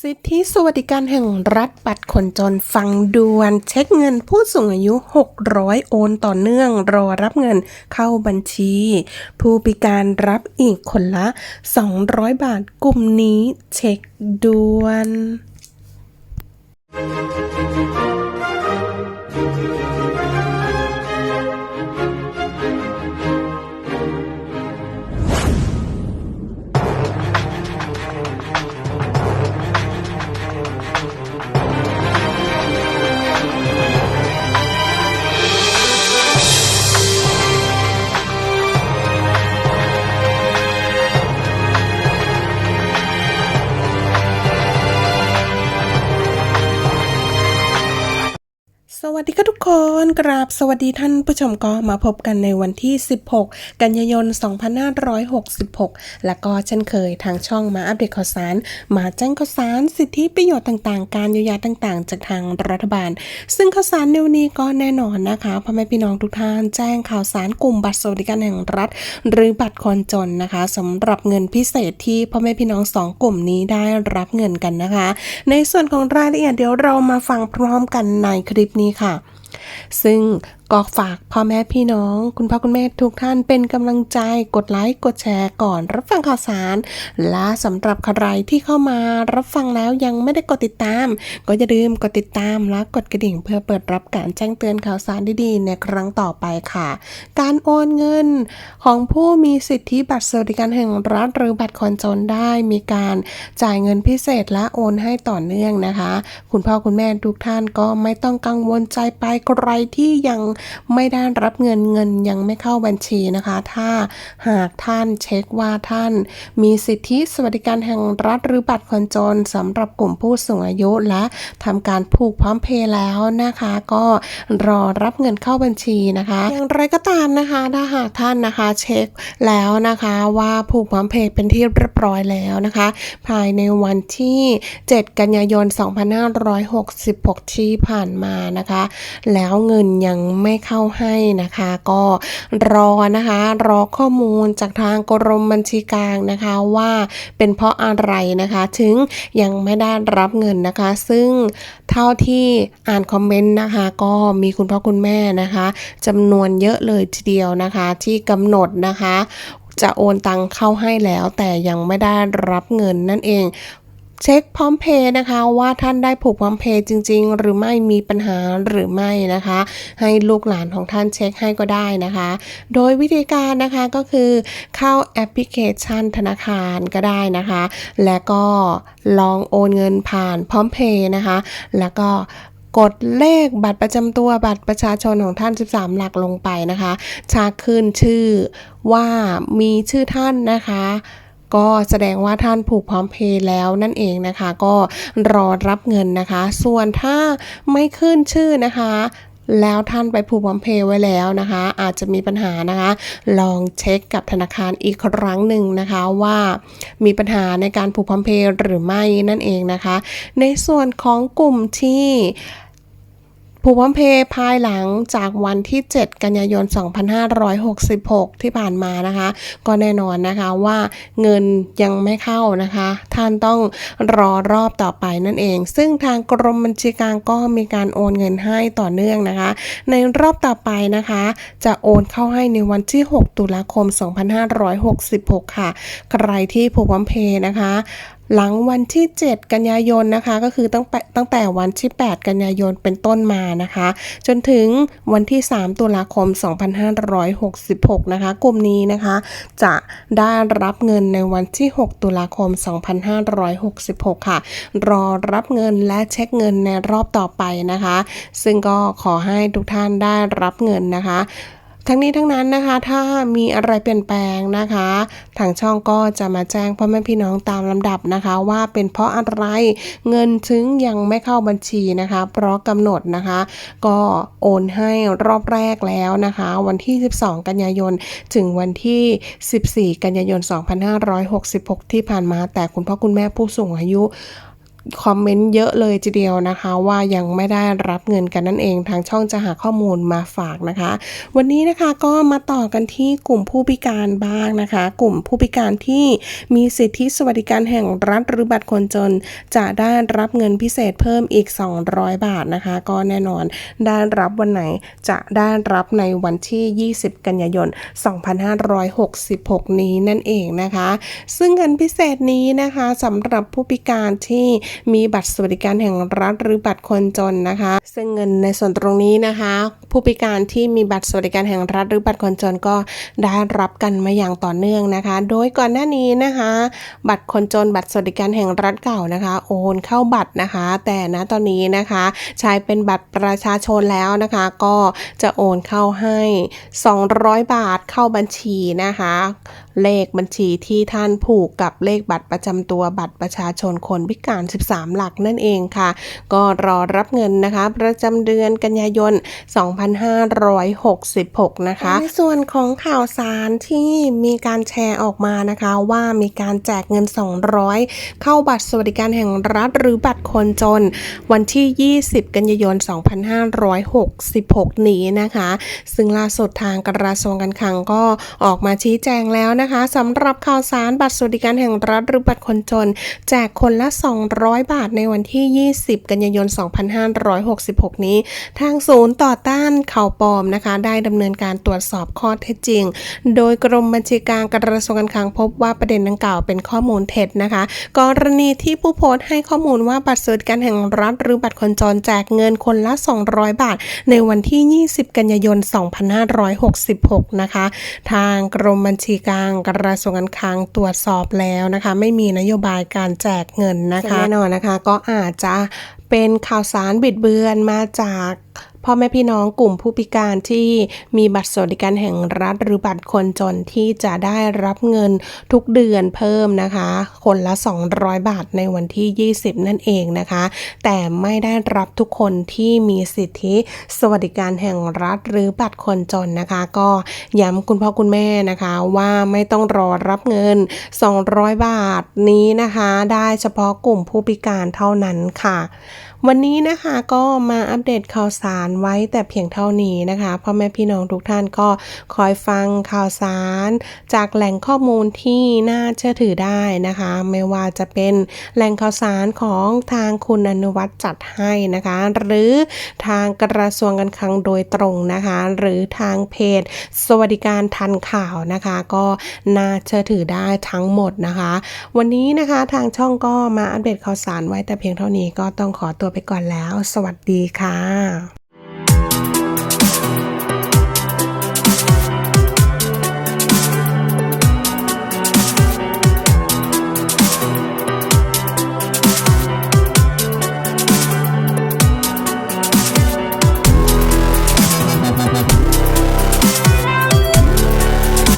สิทธิสวัสดิการแห่งรัฐบัตรคนจนฟังด่วน เช็คเงินผู้สูงอายุ 600 โอนต่อเนื่อง รอรับเงินเข้าบัญชี ผู้พิการรับอีกคนละ 200 บาทกลุ่มนี้เช็คด่วน สวัสดีค่ะทุกคนกราบสวัสดีท่านผู้ชมก็มาพบกันในวันที่ 16 กันยายน 2566 และก็เช่นเคยทางช่องมาอัปเดตข่าวสาร มาแจ้งข่าวสาร สิทธิประโยชน์ต่างๆ การเยียวยาต่างๆ จากทางรัฐบาล ซึ่งข่าวสารในวันนี้ก็แน่นอนนะคะพ่อแม่พี่น้องทุกท่านแจ้งข่าวสารกลุ่มบัตรสวัสดิการแห่งรัฐ หรือบัตรคนจนนะคะสำหรับเงินพิเศษที่พ่อแม่พี่น้องสองกลุ่มนี้ได้รับเงินกันนะคะ ในส่วนของรายละเอียดเดี๋ยวเรามาฟังพร้อมกันในคลิปนี้ค่ะ ซึ่งก็ฝากพ่อแม่พี่น้อง คุณพ่อคุณแม่ทุกท่านเป็นกำลังใจกดไลค์กดแชร์ก่อนรับฟังข่าวสาร และสำหรับใครที่เข้ามารับฟังแล้วยังไม่ได้กดติดตาม ก็อย่าลืมกดติดตามและกดกระดิ่ง เพื่อเปิดรับการแจ้งเตือนข่าวสารดีๆ ในครั้งต่อไปค่ะ การโอนเงินของผู้มีสิทธิบัตรสวัสดิการแห่งรัฐหรือบัตรคนจนได้มีการจ่ายเงินพิเศษและโอนให้ต่อเนื่องนะคะ คุณพ่อคุณแม่ทุกท่านก็ไม่ต้องกังวลใจไปใครที่ยังไม่ได้รับเงินเงินยังไม่เข้าบัญชีนะคะ ถ้าหากท่านเช็คว่าท่าน มีสิทธิสวัสดิการแห่งรัฐหรือบัตรคนจนสำหรับกลุ่มผู้สูงอายุและทำการผูกพร้อมเพย์แล้วนะคะ ก็รอรับเงินเข้าบัญชีนะคะอย่างไรก็ตามนะคะถ้าหากท่านนะคะเช็คแล้วนะคะว่าผูกพร้อมเพย์เป็นที่เรียบร้อยแล้วนะคะ ภายในวันที่ 7 กันยายน 2566 ที่ผ่านมานะคะแล้วเงินยังไม่เข้าให้นะคะ ก็รอนะคะ รอข้อมูลจากทางกรมบัญชีกลางนะคะว่าเป็นเพราะอะไรนะคะ ถึงยังไม่ได้รับเงินนะคะ ซึ่งเท่าที่อ่านคอมเมนต์นะคะ ก็มีคุณพ่อคุณแม่นะคะจำนวนเยอะเลยทีเดียวนะคะ ที่กำหนดนะคะจะโอนตังเข้าให้แล้วแต่ยังไม่ได้รับเงินนั่นเอง เช็คพร้อมเพย์นะคะว่าท่านได้ผูกพร้อมเพย์จริง ๆ หรือไม่มีปัญหาหรือไม่นะคะ ให้ลูกหลานของท่านเช็คให้ก็ได้นะคะ โดยวิธีการนะคะก็คือเข้าแอปพลิเคชันธนาคารก็ได้นะคะ และก็ลองโอนเงินผ่านพร้อมเพย์นะคะ แล้วก็กดเลขบัตรประจำตัวบัตรประชาชนของท่าน 13 หลักลงไปนะคะ ชาขึ้นชื่อว่ามีชื่อท่านนะคะ ก็แสดงว่าท่านผูกพร้อมเพย์แล้วนั่นเองนะคะ ก็รอรับเงินนะคะ ส่วนถ้าไม่ขึ้นชื่อนะคะแล้วท่านไปผูกพร้อมเพย์ไว้แล้วนะคะ อาจจะมีปัญหานะคะ ลองเช็คกับธนาคารอีกครั้งหนึ่งนะคะว่ามีปัญหาในการผูกพร้อมเพย์หรือไม่นั่นเองนะคะ ในส่วนของกลุ่มที่ ผูกพร้อมเพย์ภายหลังจากวันที่ 7 กันยายน 2566 ที่ผ่านมานะคะ ก็แน่นอนนะคะว่าเงินยังไม่เข้านะคะ ท่านต้องรอรอบต่อไปนั่นเอง ซึ่งทางกรมบัญชีกลางก็มีการโอนเงินให้ต่อเนื่องนะคะ ในรอบต่อไปนะคะ จะโอนเข้าให้ในวันที่ 6 ตุลาคม 2566 ค่ะ ใครที่ผูกพร้อมเพย์นะคะ หลังวันที่ 7 กันยายนนะคะ ก็คือตั้งแต่ตั้งแต่วันที่ 8 กันยายนเป็นต้นมานะคะ จนถึงวันที่ 3 ตุลาคม 2566 นะคะ กลุ่มนี้นะคะ จะได้รับเงินในวันที่ 6 ตุลาคม 2566 ค่ะ รอรับเงินและเช็คเงินในรอบต่อไปนะคะ ซึ่งก็ขอให้ทุกท่านได้รับเงินนะคะ ทั้งนี้ทั้งนั้นนะคะ ถ้ามีอะไรเปลี่ยนแปลงนะคะ ทางช่องก็จะมาแจ้งพ่อแม่พี่น้องตามลำดับนะคะ ว่าเป็นเพราะอะไรเงินถึงยังไม่เข้าบัญชีนะคะ เพราะกำหนดนะคะ ก็โอนให้รอบแรกแล้วนะคะ วันที่ 12 กันยายน ถึงวันที่ 14 กันยายน 2566 ที่ผ่านมา แต่คุณพ่อคุณแม่ผู้สูงอายุ คอมเมนต์เยอะเลยทีเดียวนะคะ ว่ายังไม่ได้รับเงินกันนั่นเอง ทางช่องจะหาข้อมูลมาฝากนะคะ วันนี้นะคะก็มาต่อกันที่กลุ่มผู้พิการบ้างนะคะ กลุ่มผู้พิการที่มีสิทธิสวัสดิการแห่งรัฐหรือบัตรคนจน จะได้รับเงินพิเศษเพิ่มอีก 200 บาทนะคะ ก็แน่นอนได้รับวันไหนจะได้รับในวันที่ 20 กันยายน 2566 นี้นั่นเองนะคะ ซึ่งเงินพิเศษนี้นะคะสำหรับผู้พิการที่มีบัตรสวัสดิการแห่งรัฐหรือบัตรคนจนนะคะ ซึ่งเงินในส่วนตรงนี้นะคะ ผู้พิการที่มีบัตรสวัสดิการแห่งรัฐหรือบัตรคนจนก็ได้รับกันมาอย่างต่อเนื่องนะคะ โดยก่อนหน้านี้นะคะ บัตรคนจนบัตรสวัสดิการแห่งรัฐเก่านะคะ โอนเข้าบัตรนะคะ แต่ณตอนนี้นะคะใช้เป็นบัตรประชาชนแล้วนะคะ ก็จะโอนเข้าให้ 200 บาทเข้าบัญชีนะคะ เลขบัญชีที่ท่านผูกกับเลขบัตรประจำตัวบัตรประชาชนคนพิการ 13 หลักนั่นเองค่ะ ก็รอรับเงินนะคะ ประจำเดือนกันยายน 2566 นะคะ ในส่วนของข่าวสารที่มีการแชร์ออกมานะคะ ว่ามีการแจกเงิน 200 เข้าบัตรสวัสดิการแห่งรัฐหรือบัตรคนจน วันที่ 20 กันยายน 2566 นี้นะคะ ซึ่งล่าสุดทางกระทรวงการคลังก็ออกมาชี้แจงแล้วนะคะสำหรับข่าวสารบัตรสวัสดิการแห่งรัฐหรือบัตรคนจน แจกคนละ 200 บาทในวันที่ 20 กันยายน 2566 นี้ ทางศูนย์ต่อต้านข่าวปลอมนะคะ ได้ดำเนินการตรวจสอบข้อเท็จจริง โดยกรมบัญชีกลางกระทรวงการคลังพบว่าประเด็นดังกล่าวเป็นข้อมูลเท็จนะคะ กรณีที่ผู้โพสต์ให้ข้อมูลว่าบัตรสวัสดิการแห่งรัฐหรือบัตรคนจรแจกเงินคนละ 200 บาท ในวันที่ 20 กันยายน 2566 นะคะ ทางกรมบัญชีกลางางกระทรวงการคลังตรวจสอบแล้วนะคะ ไม่มีนโยบายการแจกเงินนะคะแน่นอนนะคะ ก็อาจจะเป็นข่าวสารบิดเบือนมาจาก พ่อแม่พี่น้องกลุ่มผู้พิการที่มีบัตรสวัสดิการแห่งรัฐหรือบัตรคนจนที่จะได้รับเงินทุกเดือนเพิ่มนะคะ คนละ 200 บาทในวันที่ 20 นั่นเองนะคะ แต่ไม่ได้รับทุกคนที่มีสิทธิสวัสดิการแห่งรัฐหรือบัตรคนจนนะคะ ก็ย้ำคุณพ่อคุณแม่นะคะว่าไม่ต้องรอรับเงิน 200 บาทนี้นะคะ ได้เฉพาะกลุ่มผู้พิการเท่านั้นค่ะ วันนี้นะคะก็มาอัปเดตข่าวสารไว้แต่เพียงเท่านี้นะคะพ่อแม่พี่น้องทุกท่านก็คอยฟังข่าวสาร จากแหล่งข้อมูลที่น่าเชื่อถือได้นะคะ ไม่ว่าจะเป็นแหล่งข่าวสารของทางคุณอนุวัฒน์จัดให้นะคะ หรือทางกระทรวงการคลังโดยตรงนะคะ หรือทางเพจ สวัสดิการทันข่าวนะคะ ก็น่าเชื่อถือได้ทั้งหมดนะคะ วันนี้นะคะทางช่องก็มาอัปเดตข่าวสารไว้แต่เพียงเท่านี้ก็ต้องขอตัวไปก่อนแล้ว สวัสดีค่ะ